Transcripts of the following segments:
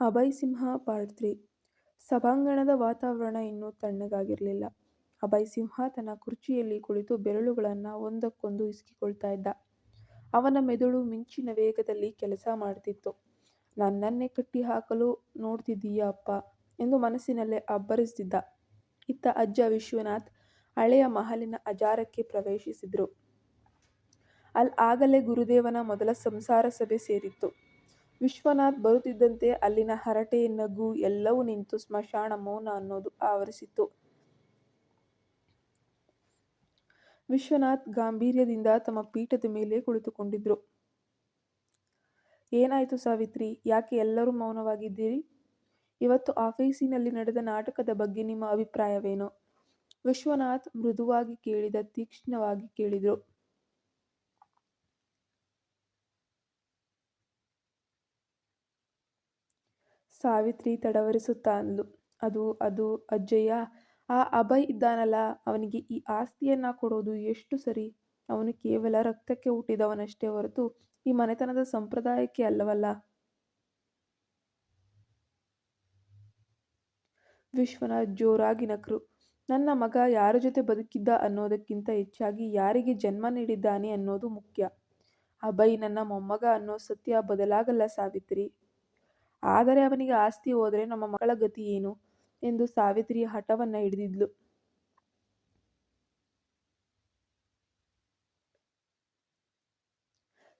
ಅಭಯ್ ಸಿಂಹ part three ಸಭಾಂಗಣದ ವಾತಾವರಣ ಇನ್ನೂ ತಣ್ಣಗಾಗಿರಲಿಲ್ಲ. ಅಭಯ್ ಸಿಂಹ ತನ್ನ ಕುರ್ಚಿಯಲ್ಲಿ ಕುಳಿತು ಬೆರಳುಗಳನ್ನು ಒಂದಕ್ಕೊಂದು ಇಸ್ಕಿಕೊಳ್ತಾ ಇದ್ದ. ಅವನ ಮೆದುಳು ಮಿಂಚಿನ ವೇಗದಲ್ಲಿ ಕೆಲಸ ಮಾಡ್ತಿತ್ತು. ನನ್ನನ್ನೇ ಕಟ್ಟಿಹಾಕಲು ನೋಡ್ತಿದ್ದೀಯ ಅಪ್ಪ ಎಂದು ಮನಸ್ಸಿನಲ್ಲೇ ಅಬ್ಬರಿಸ್ತಿದ್ದ. ಇತ್ತ ಅಜ್ಜ ವಿಶ್ವನಾಥ್ ಹಳೆಯ ಮಹಲಿನ ಅಜಾರಕ್ಕೆ ಪ್ರವೇಶಿಸಿದರು ಅಲ್ಲಿ ಆಗಲೇ ಗುರುದೇವನ ಮೊದಲ ಸಂಸಾರ ಸಭೆ ಸೇರಿತ್ತು. ವಿಶ್ವನಾಥ್ ಬರುತ್ತಿದ್ದಂತೆ ಅಲ್ಲಿನ ಹರಟೆ, ನಗು ಎಲ್ಲವೂ ನಿಂತು ಸ್ಮಶಾನ ಮೌನ ಅನ್ನೋದು ಆವರಿಸಿತ್ತು. ವಿಶ್ವನಾಥ್ ಗಾಂಭೀರ್ಯದಿಂದ ತಮ್ಮ ಪೀಠದ ಮೇಲೆ ಕುಳಿತುಕೊಂಡಿದ್ರು. ಏನಾಯ್ತು ಸಾವಿತ್ರಿ, ಯಾಕೆ ಎಲ್ಲರೂ ಮೌನವಾಗಿದ್ದೀರಿ? ಇವತ್ತು ಆಫೀಸಿನಲ್ಲಿ ನಡೆದ ನಾಟಕದ ಬಗ್ಗೆ ನಿಮ್ಮ ಅಭಿಪ್ರಾಯವೇನು? ವಿಶ್ವನಾಥ್ ಮೃದುವಾಗಿ ಕೇಳಿದ ತೀಕ್ಷ್ಣವಾಗಿ ಕೇಳಿದ್ರು. ಸಾವಿತ್ರಿ ತಡವರಿಸುತ್ತಾ ಅಂದ್ಲು. ಅದು ಅದು ಅಜ್ಜಯ್ಯ, ಆ ಅಭಯ್ ಇದ್ದಾನಲ್ಲ, ಅವನಿಗೆ ಈ ಆಸ್ತಿಯನ್ನ ಕೊಡೋದು ಎಷ್ಟು ಸರಿ? ಅವನು ಕೇವಲ ರಕ್ತಕ್ಕೆ ಹುಟ್ಟಿದವನಷ್ಟೇ ಹೊರತು ಈ ಮನೆತನದ ಸಂಪ್ರದಾಯಕ್ಕೆ ಅಲ್ಲವಲ್ಲ? ವಿಶ್ವನಾಥ್ ಜೋರಾಗಿ ನಕ್ರು. ನನ್ನ ಮಗ ಯಾರ ಜೊತೆ ಬದುಕಿದ್ದ ಅನ್ನೋದಕ್ಕಿಂತ ಹೆಚ್ಚಾಗಿ ಯಾರಿಗೆ ಜನ್ಮ ನೀಡಿದ್ದಾನೆ ಅನ್ನೋದು ಮುಖ್ಯ. ಅಭಯ್ ನನ್ನ ಮೊಮ್ಮಗ ಅನ್ನೋ ಸತ್ಯ ಬದಲಾಗಲ್ಲ ಸಾವಿತ್ರಿ. ಆದರೆ ಅವನಿಗೆ ಆಸ್ತಿ ಹೋದರೆ ನಮ್ಮ ಮಕ್ಕಳ ಗತಿ ಏನು? ಎಂದು ಸಾವಿತ್ರಿ ಹಠವನ್ನ ಹಿಡಿದಿದ್ಲು.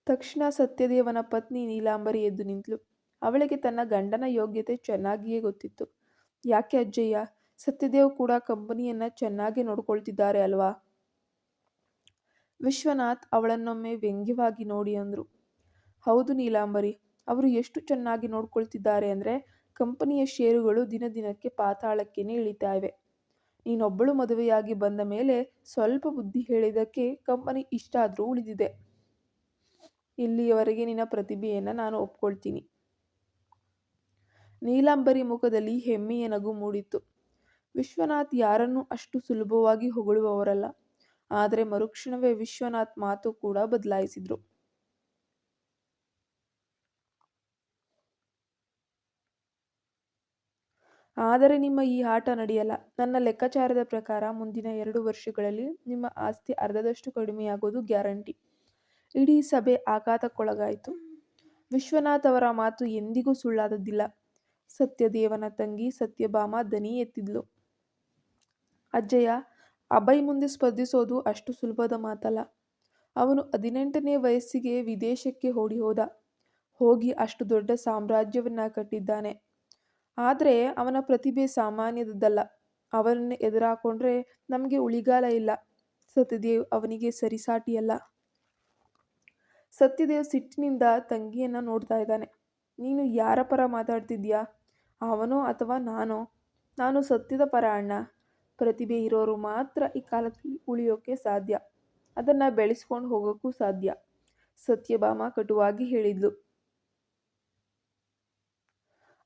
ತಕ್ಷಣ ಸತ್ಯದೇವನ ಪತ್ನಿ ನೀಲಾಂಬರಿ ಎದ್ದು ನಿಂತಳು ಅವಳಿಗೆ ತನ್ನ ಗಂಡನ ಯೋಗ್ಯತೆ ಚೆನ್ನಾಗಿಯೇ ಗೊತ್ತಿತ್ತು. ಯಾಕೆ ಅಜ್ಜಯ್ಯ, ಸತ್ಯದೇವ್ ಕೂಡ ಕಂಪನಿಯನ್ನ ಚೆನ್ನಾಗಿ ನೋಡ್ಕೊಳ್ತಿದ್ದಾರೆ ಅಲ್ವಾ? ವಿಶ್ವನಾಥ್ ಅವಳನ್ನೊಮ್ಮೆ ವ್ಯಂಗ್ಯವಾಗಿ ನೋಡಿ ಅಂದ್ರು. ಹೌದು ನೀಲಾಂಬರಿ, ಅವರು ಎಷ್ಟು ಚೆನ್ನಾಗಿ ನೋಡ್ಕೊಳ್ತಿದ್ದಾರೆ ಅಂದರೆ ಕಂಪನಿಯ ಷೇರುಗಳು ದಿನ ದಿನಕ್ಕೆ ಪಾತಾಳಕ್ಕೇನೆ ಇಳಿತಾ ಇವೆ. ನೀನೊಬ್ಬಳು ಮದುವೆಯಾಗಿ ಬಂದ ಮೇಲೆ ಸ್ವಲ್ಪ ಬುದ್ಧಿ ಹೇಳಿದ್ದಕ್ಕೆ ಕಂಪನಿ ಇಷ್ಟಾದರೂ ಉಳಿದಿದೆ. ಇಲ್ಲಿಯವರೆಗೆ ನಿನ್ನ ಪ್ರತಿಭೆಯನ್ನು ನಾನು ಒಪ್ಕೊಳ್ತೀನಿ. ನೀಲಾಂಬರಿ ಮುಖದಲ್ಲಿ ಹೆಮ್ಮೆಯ ನಗು ಮೂಡಿತ್ತು. ವಿಶ್ವನಾಥ್ ಯಾರನ್ನೂ ಅಷ್ಟು ಸುಲಭವಾಗಿ ಹೊಗಳುವವರಲ್ಲ. ಆದರೆ ಮರುಕ್ಷಣವೇ ವಿಶ್ವನಾಥ್ ಮಾತು ಕೂಡ ಬದ್ಲಾಯಿಸಿದ್ರು. ಆದರೆ ನಿಮ್ಮ ಈ ಆಟ ನಡೆಯಲ್ಲ. ನನ್ನ ಲೆಕ್ಕಾಚಾರದ ಪ್ರಕಾರ ಮುಂದಿನ ಎರಡು ವರ್ಷಗಳಲ್ಲಿ ನಿಮ್ಮ ಆಸ್ತಿ ಅರ್ಧದಷ್ಟು ಕಡಿಮೆಯಾಗೋದು ಗ್ಯಾರಂಟಿ. ಇಡೀ ಸಭೆ ಆಘಾತಕ್ಕೊಳಗಾಯಿತು ವಿಶ್ವನಾಥ್ ಅವರ ಮಾತು ಎಂದಿಗೂ ಸುಳ್ಳಾದದ್ದಿಲ್ಲ. ಸತ್ಯದೇವನ ತಂಗಿ ಸತ್ಯಭಾಮ ದನಿ ಎತ್ತಿದ್ಲು. ಅಜ್ಜಯ್ಯ, ಅಭಯ್ ಮುಂದೆ ಸ್ಪರ್ಧಿಸೋದು ಅಷ್ಟು ಸುಲಭದ ಮಾತಲ್ಲ. ಅವನು ಹದಿನೆಂಟನೇ ವಯಸ್ಸಿಗೆ ವಿದೇಶಕ್ಕೆ ಓಡಿಹೋದ. ಹೋಗಿ ಅಷ್ಟು ದೊಡ್ಡ ಸಾಮ್ರಾಜ್ಯವನ್ನ ಕಟ್ಟಿದ್ದಾನೆ. ಆದ್ರೆ ಅವನ ಪ್ರತಿಭೆ ಸಾಮಾನ್ಯದ್ದಲ್ಲ ಅವನನ್ನು ಎದುರಾಕೊಂಡ್ರೆ ನಮಗೆ ಉಳಿಗಾಲ ಇಲ್ಲ. ಸತ್ಯದೇವ್ ಅವನಿಗೆ ಸರಿಸಾಟಿಯಲ್ಲ. ಸತ್ಯದೇವ್ ಸಿಟ್ಟಿನಿಂದ ತಂಗಿಯನ್ನು ನೋಡ್ತಾ ಇದ್ದಾನೆ. ನೀನು ಯಾರ ಪರ ಮಾತಾಡ್ತಿದ್ಯಾ ಅವನೋ ಅಥವಾ ನಾನೋ? ನಾನು ಸತ್ಯದ ಪರ ಅಣ್ಣ. ಪ್ರತಿಭೆ ಇರೋರು ಮಾತ್ರ ಈ ಕಾಲದಲ್ಲಿ ಉಳಿಯೋಕೆ ಸಾಧ್ಯ. ಅದನ್ನು ಬೆಳೆಸ್ಕೊಂಡು ಹೋಗೋಕ್ಕೂ ಸಾಧ್ಯ. ಸತ್ಯಭಾಮ ಕಟುವಾಗಿ ಹೇಳಿದ್ಲು.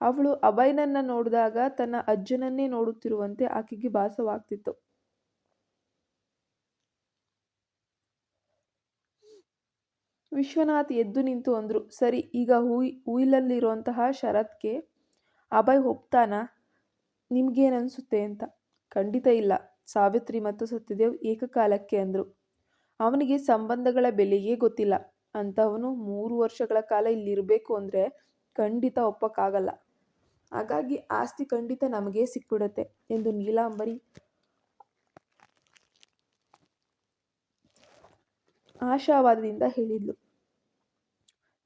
ಅವಳು ಅಭಯ್ನನ್ನ ನೋಡಿದಾಗ ತನ್ನ ಅಜ್ಜನನ್ನೇ ನೋಡುತ್ತಿರುವಂತೆ ಆಕೆಗೆ ಭಾಸವಾಗ್ತಿತ್ತು. ವಿಶ್ವನಾಥ್ ಎದ್ದು ನಿಂತು ಅಂದ್ರು. ಸರಿ, ಈಗ ಹೂಯ್ ಹೂಯಿಲಲ್ಲಿರುವಂತಹ ಶರತ್ಗೆ ಅಭಯ್ ಒಪ್ತಾನ ನಿಮ್ಗೇನನ್ಸುತ್ತೆ ಅಂತ. ಖಂಡಿತ ಇಲ್ಲ, ಸಾವಿತ್ರಿ ಮತ್ತು ಸತ್ಯದೇವ್ ಏಕಕಾಲಕ್ಕೆ ಅಂದರು ಅವನಿಗೆ ಸಂಬಂಧಗಳ ಬೆಲೆಯೇ ಗೊತ್ತಿಲ್ಲ. ಅಂತವನು ಮೂರು ವರ್ಷಗಳ ಕಾಲ ಇಲ್ಲಿರಬೇಕು ಅಂದರೆ ಖಂಡಿತ ಒಪ್ಪಕ್ಕಾಗಲ್ಲ. ಹಾಗಾಗಿ ಆಸ್ತಿ ಖಂಡಿತ ನಮಗೇ ಸಿಕ್ಬಿಡುತ್ತೆ ಎಂದು ನೀಲಾಂಬರಿ ಆಶಾವಾದದಿಂದ ಹೇಳಿದ್ಲು.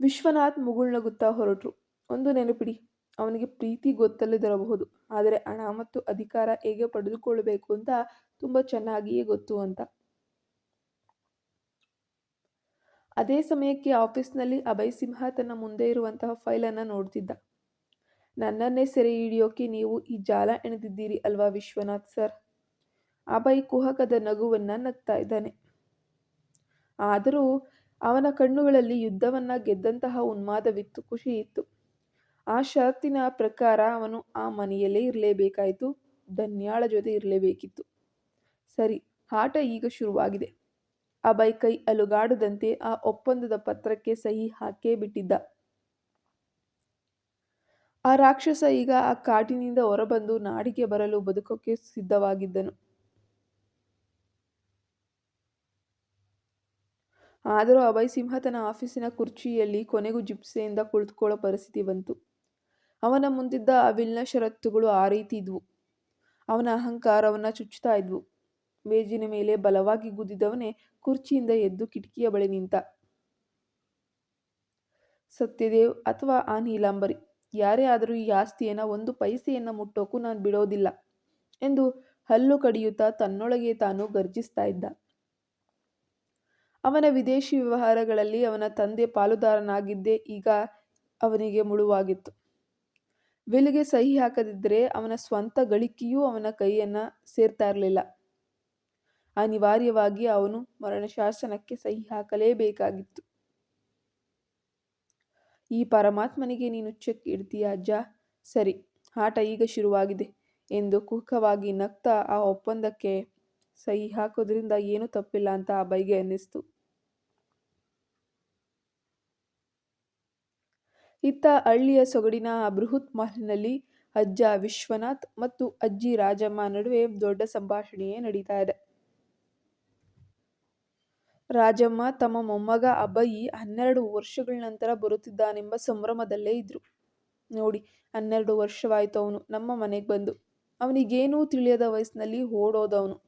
ವಿಶ್ವನಾಥ್ ಮುಗುಳ್ನಗುತ್ತಾ ಹೊರಟ್ರು. ಒಂದು ನೆನಪಿಡಿ, ಅವನಿಗೆ ಪ್ರೀತಿ ಗೊತ್ತಲ್ಲದಿರಬಹುದು ಆದರೆ ಹಣ ಮತ್ತು ಅಧಿಕಾರ ಹೇಗೆ ಪಡೆದುಕೊಳ್ಳಬೇಕು ಅಂತ ತುಂಬಾ ಚೆನ್ನಾಗಿಯೇ ಗೊತ್ತು ಅಂತ. ಅದೇ ಸಮಯಕ್ಕೆ ಆಫೀಸ್ನಲ್ಲಿ ಅಭಯ್ ಸಿಂಹ ತನ್ನ ಮುಂದೆ ಇರುವಂತಹ ಫೈಲನ್ನು ನೋಡ್ತಿದ್ದ. ನನ್ನನ್ನೇ ಸೆರೆ ಹಿಡಿಯೋಕೆ ನೀವು ಈ ಜಾಲ ಎಣೆದಿದ್ದೀರಿ ಅಲ್ವಾ ವಿಶ್ವನಾಥ್ ಸರ್? ಅಭಯ್ ಕುಹಕದ ನಗುವನ್ನ ನಗ್ತಾ ಇದ್ದಾನೆ. ಆದರೂ ಅವನ ಕಣ್ಣುಗಳಲ್ಲಿ ಯುದ್ಧವನ್ನ ಗೆದ್ದಂತಹ ಉನ್ಮಾದವಿತ್ತು, ಖುಷಿ ಇತ್ತು ಆ ಷರತ್ತಿನ ಪ್ರಕಾರ ಅವನು ಆ ಮನೆಯಲ್ಲೇ ಇರಲೇಬೇಕಾಯಿತು ಧನ್ಯಾಳ ಜೊತೆ ಇರಲೇಬೇಕಿತ್ತು ಸರಿ, ಆಟ ಈಗ ಶುರುವಾಗಿದೆ. ಅಭಯ್ ಕೈ ಅಲುಗಾಡದಂತೆ ಆ ಒಪ್ಪಂದದ ಪತ್ರಕ್ಕೆ ಸಹಿ ಹಾಕೇ ಬಿಟ್ಟಿದ್ದ. ಆ ರಾಕ್ಷಸ ಈಗ ಆ ಕಾಟಿನಿಂದ ಹೊರಬಂದು ನಾಡಿಗೆ ಬರಲು ಬದುಕೋಕೆ ಸಿದ್ಧವಾಗಿದ್ದನು. ಆದರೂ ಅಭಯ್ ಸಿಂಹ ತನ್ನ ಆಫೀಸಿನ ಕುರ್ಚಿಯಲ್ಲಿ ಕೊನೆಗೂ ಜಿಪ್ಸೆಯಿಂದ ಕುಳಿತುಕೊಳ್ಳೋ ಪರಿಸ್ಥಿತಿ ಬಂತು. ಅವನ ಮುಂದಿದ್ದ ಅವಿಲ್ನ ಷರತ್ತುಗಳು ಆ ರೀತಿ ಇದ್ವು. ಅವನ ಅಹಂಕಾರವನ್ನ ಚುಚ್ಚುತ್ತಾ ಇದ್ವು. ಮೇಜಿನ ಮೇಲೆ ಬಲವಾಗಿ ಗುದ್ದಿದವನೇ ಕುರ್ಚಿಯಿಂದ ಎದ್ದು ಕಿಟಕಿಯ ಬಳಿ ನಿಂತ. ಸತ್ಯದೇವ್ ಅಥವಾ ಆ ನೀಲಾಂಬರಿ? ಯಾರೇ ಆದರೂ ಈ ಆಸ್ತಿಯನ್ನ ಒಂದು ಪೈಸೆಯನ್ನ ಮುಟ್ಟೋಕು ನಾನು ಬಿಡೋದಿಲ್ಲ ಎಂದು ಹಲ್ಲು ಕಡಿಯುತ್ತಾ ತನ್ನೊಳಗೆ ತಾನು ಗರ್ಜಿಸ್ತಾ ಇದ್ದ. ಅವನ ವಿದೇಶಿ ವ್ಯವಹಾರಗಳಲ್ಲಿ ಅವನ ತಂದೆ ಪಾಲುದಾರನಾಗಿದ್ದೇ ಈಗ ಅವನಿಗೆ ಮುಳುವಾಗಿತ್ತು. ವಿಲ್ಗೆ ಸಹಿ ಹಾಕದಿದ್ದರೆ ಅವನ ಸ್ವಂತ ಗಳಿಕೆಯೂ ಅವನ ಕೈಯನ್ನ ಸೇರ್ತಾ ಇರಲಿಲ್ಲ. ಅನಿವಾರ್ಯವಾಗಿ ಅವನು ಮರಣ ಶಾಸನಕ್ಕೆ ಸಹಿ ಹಾಕಲೇಬೇಕಾಗಿತ್ತು. ಈ ಪರಮಾತ್ಮನಿಗೆ ನೀನು ಚೆಕ್ ಇಡ್ತೀಯ, ಅಜ್ಜ? ಸರಿ, ಆಟ ಈಗ ಶುರುವಾಗಿದೆ ಎಂದು ಕುಖವಾಗಿ ನಗ್ತಾ ಆ ಒಪ್ಪಂದಕ್ಕೆ ಸಹಿ ಹಾಕೋದ್ರಿಂದ ಏನೂ ತಪ್ಪಿಲ್ಲ ಅಂತ ಆ ಬೈಗೆ ಅನ್ನಿಸ್ತು. ಇತ್ತ ಹಳ್ಳಿಯ ಸೊಗಡಿನ ಬೃಹತ್ ಮಹಲಿನಲ್ಲಿ ಅಜ್ಜ ವಿಶ್ವನಾಥ್ ಮತ್ತು ಅಜ್ಜಿ ರಾಜಮ್ಮ ನಡುವೆ ದೊಡ್ಡ ಸಂಭಾಷಣೆಯೇ ನಡೀತಾ ಇದೆ. ರಾಜಮ್ಮ ತಮ್ಮ ಮೊಮ್ಮಗ ಅಭಯಿ ಹನ್ನೆರಡು ವರ್ಷಗಳ ನಂತರ ಬರುತ್ತಿದ್ದಾನೆಂಬ ಸಂಭ್ರಮದಲ್ಲೇ ಇದ್ರು. ನೋಡಿ, ಹನ್ನೆರಡು ವರ್ಷವಾಯ್ತು ಅವನು, ನಮ್ಮ ಮನೆಗೆ ಬಂದು. ಅವನಿಗೇನೂ ತಿಳಿಯದ ವಯಸ್ಸಿನಲ್ಲಿ ಓಡೋದವನು.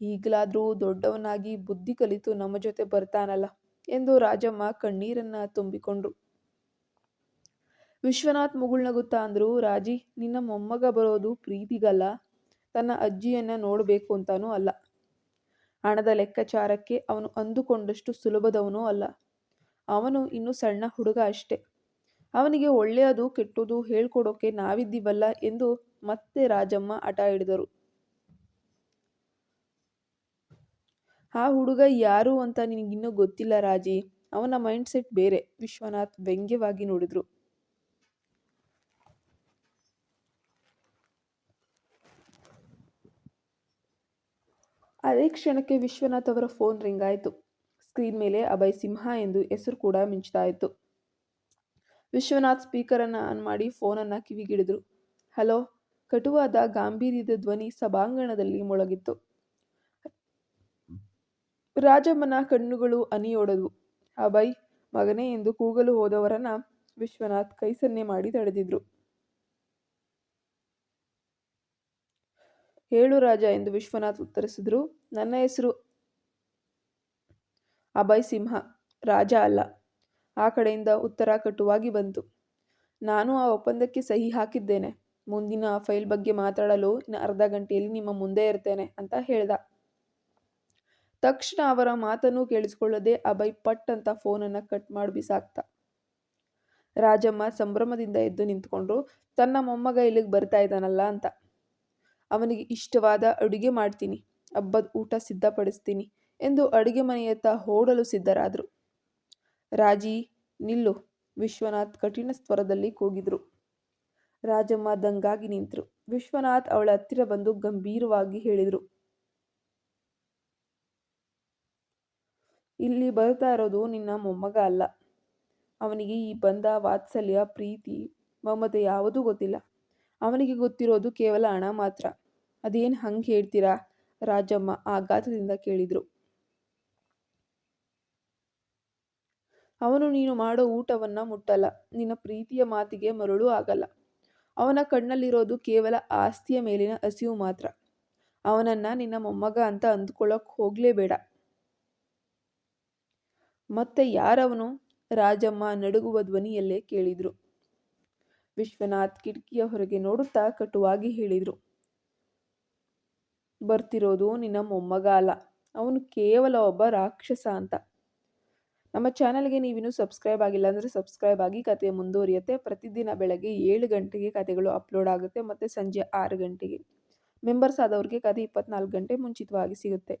ಈಗಲಾದರೂ ದೊಡ್ಡವನಾಗಿ ಬುದ್ಧಿ ಕಲಿತು ನಮ್ಮ ಜೊತೆ ಬರ್ತಾನಲ್ಲ ಎಂದು ರಾಜಮ್ಮ ಕಣ್ಣೀರನ್ನ ತುಂಬಿಕೊಂಡ್ರು. ವಿಶ್ವನಾಥ್ ಮುಗುಳ್ನಗುತ್ತಾ ಅಂದ್ರು, ರಾಜಿ, ನಿನ್ನ ಮೊಮ್ಮಗ ಬರೋದು ಪ್ರೀತಿಗಲ್ಲ. ತನ್ನ ಅಜ್ಜಿಯನ್ನ ನೋಡಬೇಕು ಅಂತಾನೂ ಅಲ್ಲ. ಹಣದ ಲೆಕ್ಕಾಚಾರಕ್ಕೆ ಅವನು ಅಂದುಕೊಂಡಷ್ಟು ಸುಲಭದವನೂ ಅಲ್ಲ. ಅವನು ಇನ್ನು ಸಣ್ಣ ಹುಡುಗ ಅಷ್ಟೆ. ಅವನಿಗೆ ಒಳ್ಳೆಯದು ಕೆಟ್ಟದು ಹೇಳ್ಕೊಡೋಕೆ ನಾವಿದ್ದೀವಲ್ಲ ಎಂದು ಮತ್ತೆ ರಾಜಮ್ಮ ಹಠ ಹಿಡಿದರು. ಆ ಹುಡುಗ ಯಾರು ಅಂತ ನಿನಗಿನ್ನೂ ಗೊತ್ತಿಲ್ಲ ರಾಜಿ. ಅವನ ಮೈಂಡ್ ಸೆಟ್ ಬೇರೆ. ವಿಶ್ವನಾಥ್ ವ್ಯಂಗ್ಯವಾಗಿ ನೋಡಿದ್ರು. ಅದೇ ಕ್ಷಣಕ್ಕೆ ವಿಶ್ವನಾಥ್ ಅವರ ಫೋನ್ ರಿಂಗ್ ಆಯಿತು. ಸ್ಕ್ರೀನ್ ಮೇಲೆ ಅಭಯ್ ಸಿಂಹ ಎಂದು ಹೆಸರು ಕೂಡ ಮಿಂಚ್ತಾ ಇತ್ತು ವಿಶ್ವನಾಥ್ ಸ್ಪೀಕರನ್ನು ಆನ್ ಮಾಡಿ ಫೋನನ್ನು ಕಿವಿಗಿಡಿದ್ರು. ಹಲೋ, ಕಟುವಾದ ಗಾಂಭೀರ್ಯದ ಧ್ವನಿ ಸಭಾಂಗಣದಲ್ಲಿ ಮೊಳಗಿತ್ತು. ರಾಜಮ್ಮನ ಕಣ್ಣುಗಳು ಅನಿಯೋಡದು ಅಭಯ್, ಮಗನೇ ಎಂದು ಕೂಗಲು ಹೋದವರನ್ನ ವಿಶ್ವನಾಥ್ ಕೈಸನ್ನೆ ಮಾಡಿ ತಡೆದಿದ್ರು. ಹೇಳು ರಾಜ ಎಂದು ವಿಶ್ವನಾಥ್ ಉತ್ತರಿಸಿದರು. ನನ್ನ ಹೆಸರು ಅಭಯ್ ಸಿಂಹ. ರಾಜ ಅಲ್ಲ. ಆ ಕಡೆಯಿಂದ ಉತ್ತರ ಕಟುವಾಗಿ ಬಂತು. ನಾನು ಆ ಒಪ್ಪಂದಕ್ಕೆ ಸಹಿ ಹಾಕಿದ್ದೇನೆ. ಮುಂದಿನ ಫೈಲ್ ಬಗ್ಗೆ ಮಾತಾಡಲು ಇನ್ನು ಅರ್ಧ ಗಂಟೆಯಲ್ಲಿ ನಿಮ್ಮ ಮುಂದೆ ಇರ್ತೇನೆ ಅಂತ ಹೇಳ್ದ. ತಕ್ಷಣ ಅವರ ಮಾತನ್ನು ಕೇಳಿಸಿಕೊಳ್ಳದೆ ಅಭಯ್ ಪಟ್ ಅಂತ ಫೋನನ್ನು ಕಟ್ ಮಾಡಿ ಬಿಸಾಕ್ತ. ರಾಜಮ್ಮ ಸಂಭ್ರಮದಿಂದ ಎದ್ದು ನಿಂತ್ಕೊಂಡ್ರು ತನ್ನ ಮೊಮ್ಮಗ ಇಲ್ಲಿಗೆ ಬರ್ತಾ ಇದ್ದಾನಲ್ಲ ಅಂತ. ಅವನಿಗೆ ಇಷ್ಟವಾದ ಅಡುಗೆ ಮಾಡ್ತೀನಿ. ಹಬ್ಬದ ಊಟ ಸಿದ್ಧಪಡಿಸ್ತೀನಿ ಎಂದು ಅಡುಗೆ ಮನೆಯತ್ತ ಓಡಲು ಸಿದ್ಧರಾದರು. ರಾಜಿ, ನಿಲ್ಲು. ವಿಶ್ವನಾಥ್ ಕಠಿಣ ಸ್ವರದಲ್ಲಿ ಕೂಗಿದ್ರು. ರಾಜಮ್ಮ ದಂಗಾಗಿ ನಿಂತರು. ವಿಶ್ವನಾಥ್ ಅವಳ ಹತ್ತಿರ ಬಂದು ಗಂಭೀರವಾಗಿ ಹೇಳಿದರು. ಇಲ್ಲಿ ಬರ್ತಾ ಇರೋದು ನಿನ್ನ ಮೊಮ್ಮಗ ಅಲ್ಲ. ಅವನಿಗೆ ಈ ಬಂದ ವಾತ್ಸಲ್ಯ, ಪ್ರೀತಿ, ಮಮತೆ ಯಾವುದೂ ಗೊತ್ತಿಲ್ಲ. ಅವನಿಗೆ ಗೊತ್ತಿರೋದು ಕೇವಲ ಹಣ ಮಾತ್ರ. ಅದೇನು ಹಂಗೆ ಹೇಳ್ತೀರಾ? ರಾಜಮ್ಮ ಆಘಾತದಿಂದ ಕೇಳಿದ್ರು. ಅವನು ನೀನು ಮಾಡೋ ಊಟವನ್ನ ಮುಟ್ಟಲ್ಲ. ನಿನ್ನ ಪ್ರೀತಿಯ ಮಾತಿಗೆ ಮರಳು ಆಗಲ್ಲ. ಅವನ ಕಣ್ಣಲ್ಲಿರೋದು ಕೇವಲ ಆಸ್ತಿಯ ಮೇಲಿನ ಹಸಿವು ಮಾತ್ರ. ಅವನನ್ನ ನಿನ್ನ ಮೊಮ್ಮಗ ಅಂತ ಅಂದ್ಕೊಳ್ಳೋಕೆ ಹೋಗಲೇಬೇಡ. ಮತ್ತೆ ಯಾರವನು? ರಾಜಮ್ಮ ನಡುಗುವ ಧ್ವನಿಯಲ್ಲೇ ಕೇಳಿದ್ರು. ವಿಶ್ವನಾಥ್ ಕಿಟಕಿಯ ಹೊರಗೆ ನೋಡುತ್ತಾ ಕಟುವಾಗಿ ಹೇಳಿದ್ರು. ಬರ್ತಿರೋದು ನಿನ್ನ ಮೊಮ್ಮಗ ಅಲ್ಲ ಅವನು ಕೇವಲ ಒಬ್ಬ ರಾಕ್ಷಸ ಅಂತ. ನಮ್ಮ ಚಾನಲ್ಗೆ ನೀವಿನ್ನೂ ಸಬ್ಸ್ಕ್ರೈಬ್ ಆಗಿಲ್ಲ ಅಂದರೆ ಸಬ್ಸ್ಕ್ರೈಬ್ ಆಗಿ ಕತೆ ಮುಂದುವರಿಯುತ್ತೆ. ಪ್ರತಿದಿನ ಬೆಳಗ್ಗೆ ಏಳು ಗಂಟೆಗೆ ಕತೆಗಳು ಅಪ್ಲೋಡ್ ಆಗುತ್ತೆ. ಮತ್ತು ಸಂಜೆ ಆರು ಗಂಟೆಗೆ. ಮೆಂಬರ್ಸ್ ಆದವ್ರಿಗೆ ಕತೆ ಇಪ್ಪತ್ನಾಲ್ಕು ಗಂಟೆ ಮುಂಚಿತವಾಗಿ ಸಿಗುತ್ತೆ.